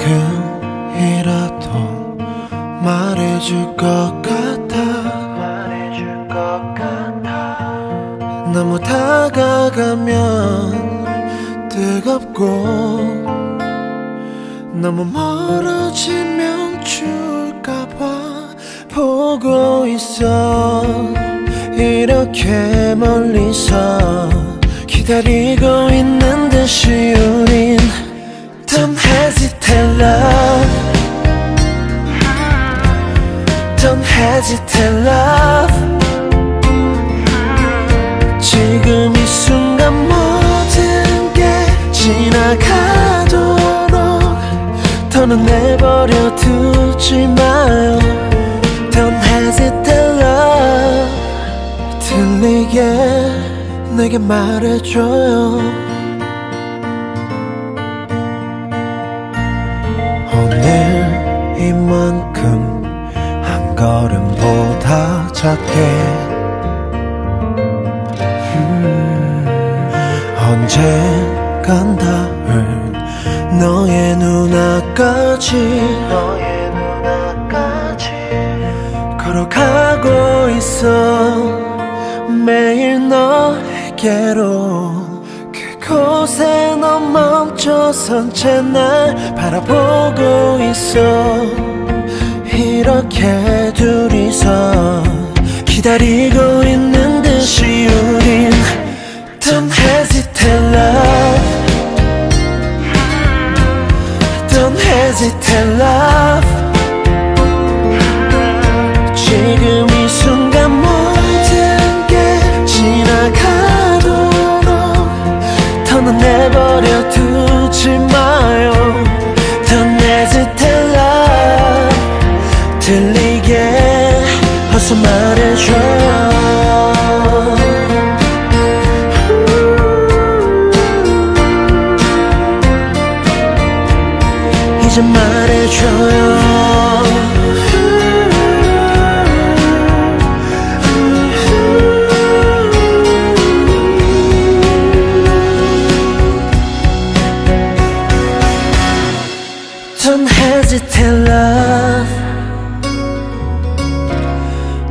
지금이라도 말해줄 것 같아. 말해줄 것 같아. 너무 다가가면 뜨겁고 너무 멀어지면 줄까봐 보고 있어. 이렇게 멀리서 기다리고 있는 듯이 우린 Don't hesitate love Don't hesitate love 지금 이 순간 모든 게 지나가도록 더는 내버려 두지 마요 Don't hesitate love 들리게 내게 말해줘요 만큼 한 걸음보다 작게. 음, 언젠간 닿을 너의 눈앞까지 너의 눈앞까지 걸어가고 있어. 매일 너에게로 그곳에 너 멈춰선 채 날 바라보고 있어 이렇게 둘이서 기다리고 있는 듯이 우린 Don't hesitate love Don't hesitate love 이제 말해줘요 Don't hesitate love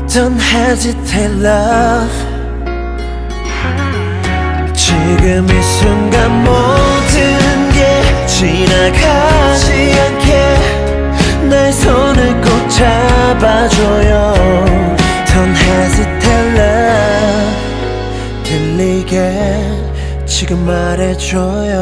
Don't hesitate love 지금 이 순간 모든 게 지나가지 않게 내 손을 꼭 잡아줘요. Don't hesitate love. 들리게 지금 말해줘요